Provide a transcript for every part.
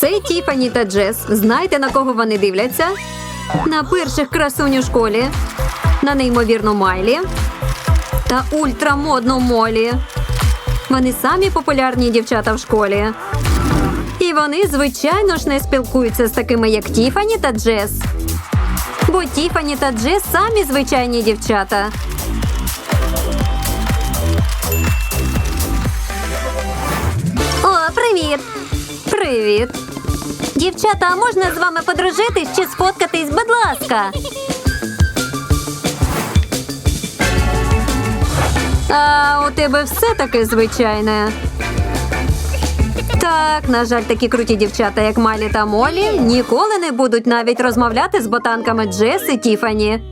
Це Тіфані та Джес. Знаєте, на кого вони дивляться? На перших красунь у школі, на неймовірну Майлі та ультрамодну Молі. Вони самі популярні дівчата в школі. І вони, звичайно ж, не спілкуються з такими, як Тіфані та Джес. Бо Тіфані та Джес самі звичайні дівчата. О, привіт! Привіт! Дівчата, а можна з вами подружитись чи сфоткатись, будь ласка? А у тебе все таке звичайне. Так, на жаль, такі круті дівчата, як Малі та Молі, ніколи не будуть навіть розмовляти з ботанками Джес Тіфані.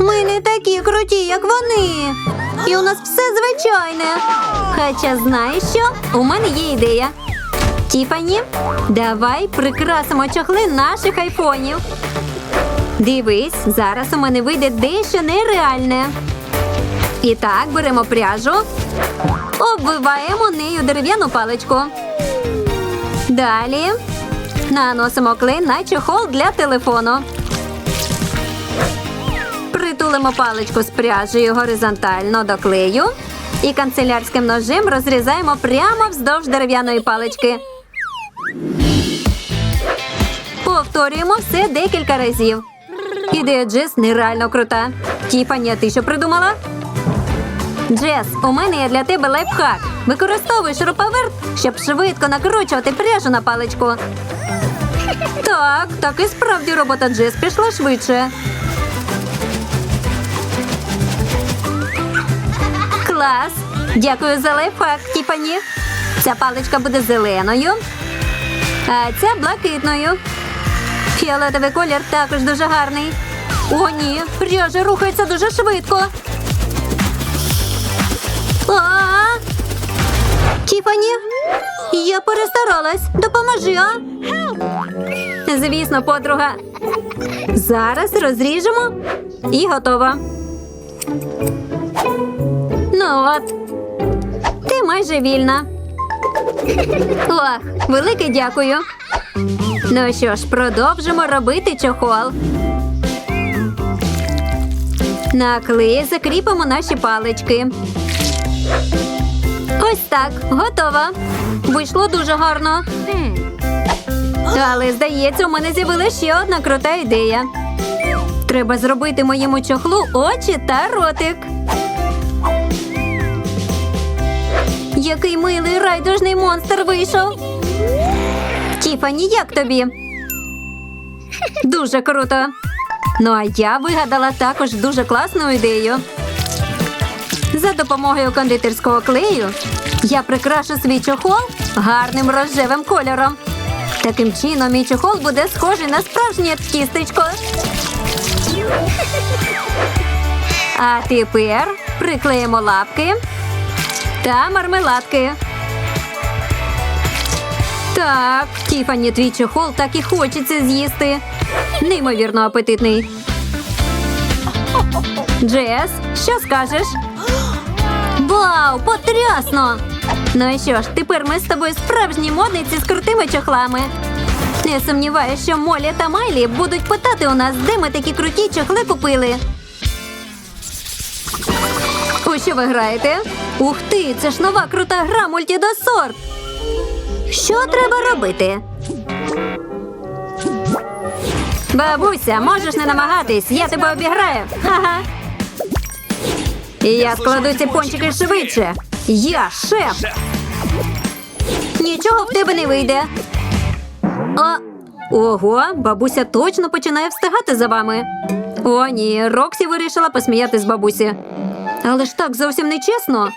Ми не такі круті, як вони. І у нас все звичайне. Хоча знаєш що? У мене є ідея. Тіфані, давай прикрасимо чохли наших айфонів. Дивись, зараз у мене вийде дещо нереальне. І так, беремо пряжу, обвиваємо нею дерев'яну паличку. Далі наносимо клей на чохол для телефону. Притулимо паличку з пряжею горизонтально до клею і канцелярським ножем розрізаємо прямо вздовж дерев'яної палички. Повторюємо все декілька разів. Ідея Джес нереально крута. Тіфані, а ти що придумала? Джес, у мене є для тебе лайфхак. Використовуй шуруповерт, щоб швидко накручувати пряжу на паличку. Так, так і справді робота Джес пішла швидше. Клас! Дякую за лайфхак, Тіфані. Ця паличка буде зеленою, а ця блакитною. Фіолетовий колір також дуже гарний. О, ні, пряжа рухається дуже швидко. А! Тіфані, я перестаралась. Допоможи, а? Звісно, подруга. Зараз розріжемо і готово. Ну от, ти майже вільна. Ох, велике дякую. Ну що ж, продовжимо робити чохол. На клей закріпимо наші палички. Ось так, готово. Вийшло дуже гарно. Але, здається, у мене з'явилася ще одна крута ідея. Треба зробити моєму чохлу очі та ротик. Який милий райдужний монстр вийшов. Тіфані, як тобі? Дуже круто. Ну а я вигадала також дуже класну ідею. За допомогою кондитерського клею я прикрашу свій чохол гарним рожевим кольором. Таким чином, мій чохол буде схожий на справжнє тістечко. А тепер приклеїмо лапки та мармеладки. Так, Тіфані, твій чохол так і хочеться з'їсти. Неймовірно апетитний. Джес, що скажеш? Вау, потрясно! Ну і що ж, тепер ми з тобою справжні модниці з крутими чохлами. Не сумніваюся, що Молі та Майлі будуть питати у нас, де ми такі круті чохли купили. У що ви граєте? Ух ти, це ж нова крута гра мультідосорт. Що треба робити? Бабуся, можеш не намагатись, я тебе обіграю. Ага. Я складу ці пончики швидше. Я шеф. Нічого в тебе не вийде. А... Ого, бабуся точно починає встигати за вами. О, ні, Роксі вирішила посміяти з бабусі. Але ж так зовсім не чесно.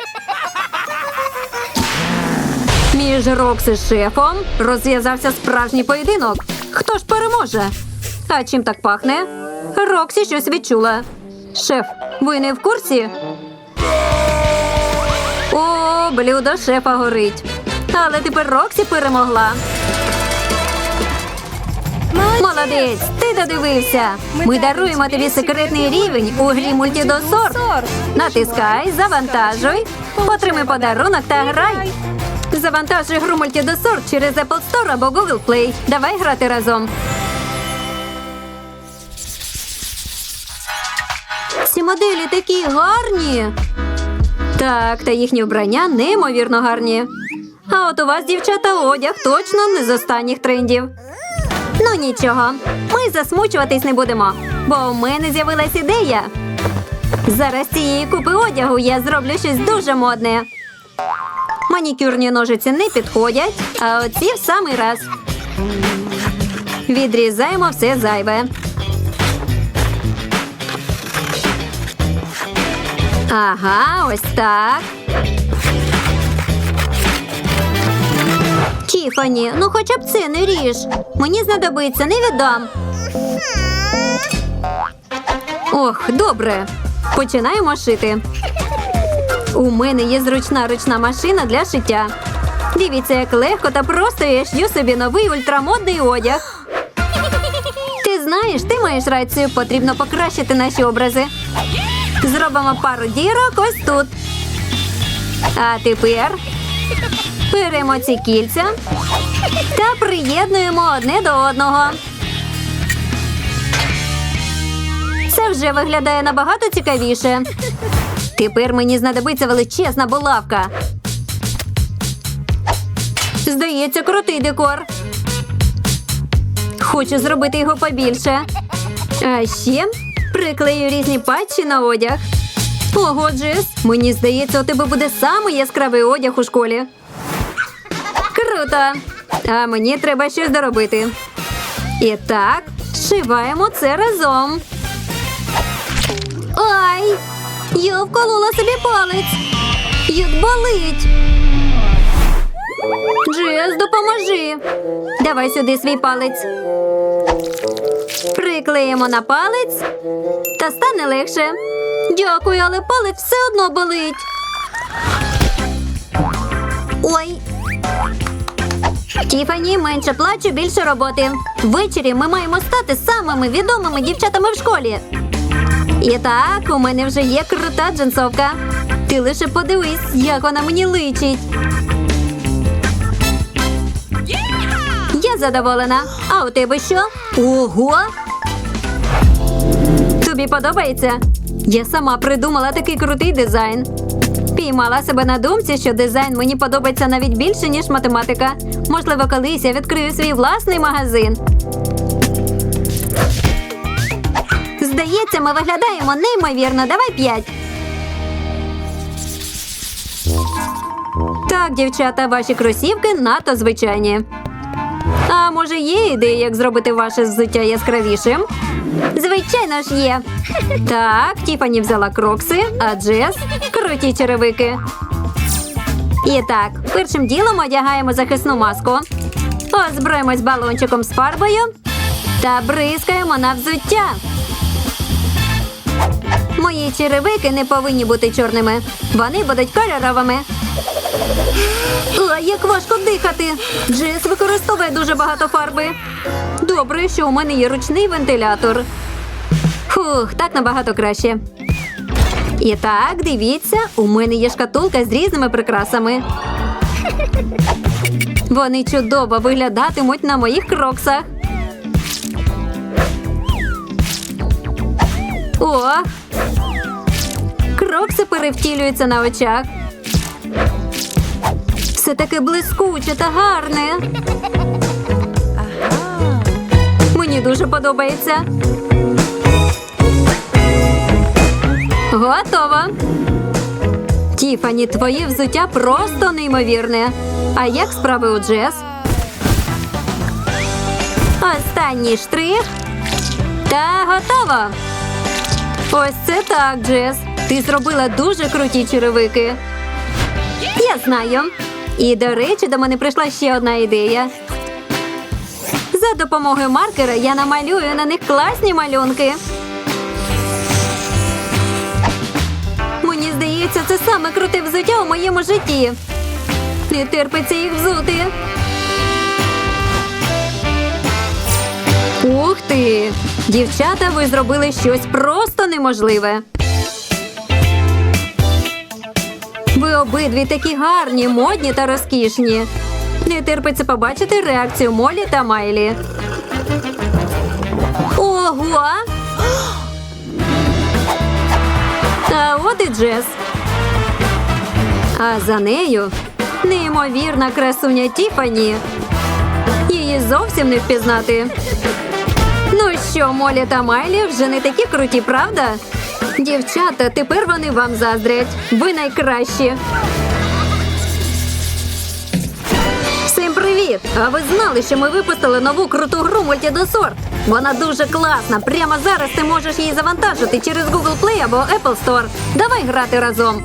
Між Рокс і шефом розв'язався справжній поєдинок. Хто ж переможе? А чим так пахне? Роксі щось відчула. Шеф, ви не в курсі? О, блюдо шефа горить. Але тепер Роксі перемогла. Молодець, ти додивився. Ми даруємо тобі секретний рівень у грі мультідосорт. Натискай, завантажуй, отримай подарунок та грай. Завантажуй гру мультидосорт через Apple Store або Google Play. Давай грати разом. Ці моделі такі гарні. Так, та їхні вбрання неймовірно гарні. А от у вас, дівчата, одяг точно не з останніх трендів. Ну нічого, ми засмучуватись не будемо, бо у мене з'явилась ідея. Зараз цієї купи одягу я зроблю щось дуже модне. Манікюрні ножиці не підходять, а оці в самий раз. Відрізаємо все зайве. Ага, ось так. Тіфані, ну хоча б це не ріж. Мені знадобиться, не віддам. Ох, добре. Починаємо шити. У мене є зручна ручна машина для шиття. Дивіться, як легко та просто я шью собі новий ультрамодний одяг. Ти знаєш, ти маєш рацію, потрібно покращити наші образи. Зробимо пару дірок ось тут. А тепер беремо ці кільця та приєднуємо одне до одного. Це вже виглядає набагато цікавіше. Тепер мені знадобиться величезна булавка. Здається, крутий декор. Хочу зробити його побільше. А ще приклею різні патчі на одяг. Ого, мені здається, у тебе буде самий яскравий одяг у школі. Круто! А мені треба щось доробити. І так, зшиваємо це разом. Ай! Я вколола собі палець. Як болить. Джес, допоможи. Давай сюди свій палець. Приклеїмо на палець та стане легше. Дякую, але палець все одно болить. Ой. Тіфані, менше плачу, більше роботи. Ввечері ми маємо стати самими відомими дівчатами в школі. І так, у мене вже є крута джинсовка. Ти лише подивись, як вона мені личить. Я задоволена. А у тебе що? Ого! Тобі подобається? Я сама придумала такий крутий дизайн. Піймала себе на думці, що дизайн мені подобається навіть більше, ніж математика. Можливо, колись я відкрию свій власний магазин. Здається, ми виглядаємо неймовірно. Давай п'ять. Так, дівчата, ваші кросівки надто звичайні. А може є ідея, як зробити ваше взуття яскравішим? Звичайно ж є. Так, Тіфані взяла крокси, а Джес круті черевики. І так, першим ділом одягаємо захисну маску. Озброїмось балончиком з фарбою та бризкаємо на взуття. Мої черевики не повинні бути чорними. Вони будуть кольоровими. Ой, як важко дихати. Джес використовує дуже багато фарби. Добре, що у мене є ручний вентилятор. Фух, так набагато краще. І так, дивіться, у мене є шкатулка з різними прикрасами. Вони чудово виглядатимуть на моїх кроксах. О! Крокси перевтілюються на очах. Все таке блискуче та гарне. Мені дуже подобається. Готово. Тіфані, твоє взуття просто неймовірне. А як справи у Джес? Останній штрих. Та готово. Ось це так, Джес. Ти зробила дуже круті черевики. Я знаю. І, до речі, до мене прийшла ще одна ідея. За допомогою маркера я намалюю на них класні малюнки. Мені здається, це саме круте взуття у моєму житті. Не терпиться їх взути. Ух ти! Дівчата, ви зробили щось просто неможливе. Ви обидві такі гарні, модні та розкішні. Не терпиться побачити реакцію Молі та Майлі. Ого! А от і Джес. А за нею неймовірна красуня Тіфані. Її зовсім не впізнати. Ну що, Молі та Майлі вже не такі круті, правда? Дівчата, тепер вони вам заздрять. Ви найкращі. Всім привіт! А ви знали, що ми випустили нову круту гру Multidosort? Вона дуже класна. Прямо зараз ти можеш її завантажити через Google Play або Apple Store. Давай грати разом.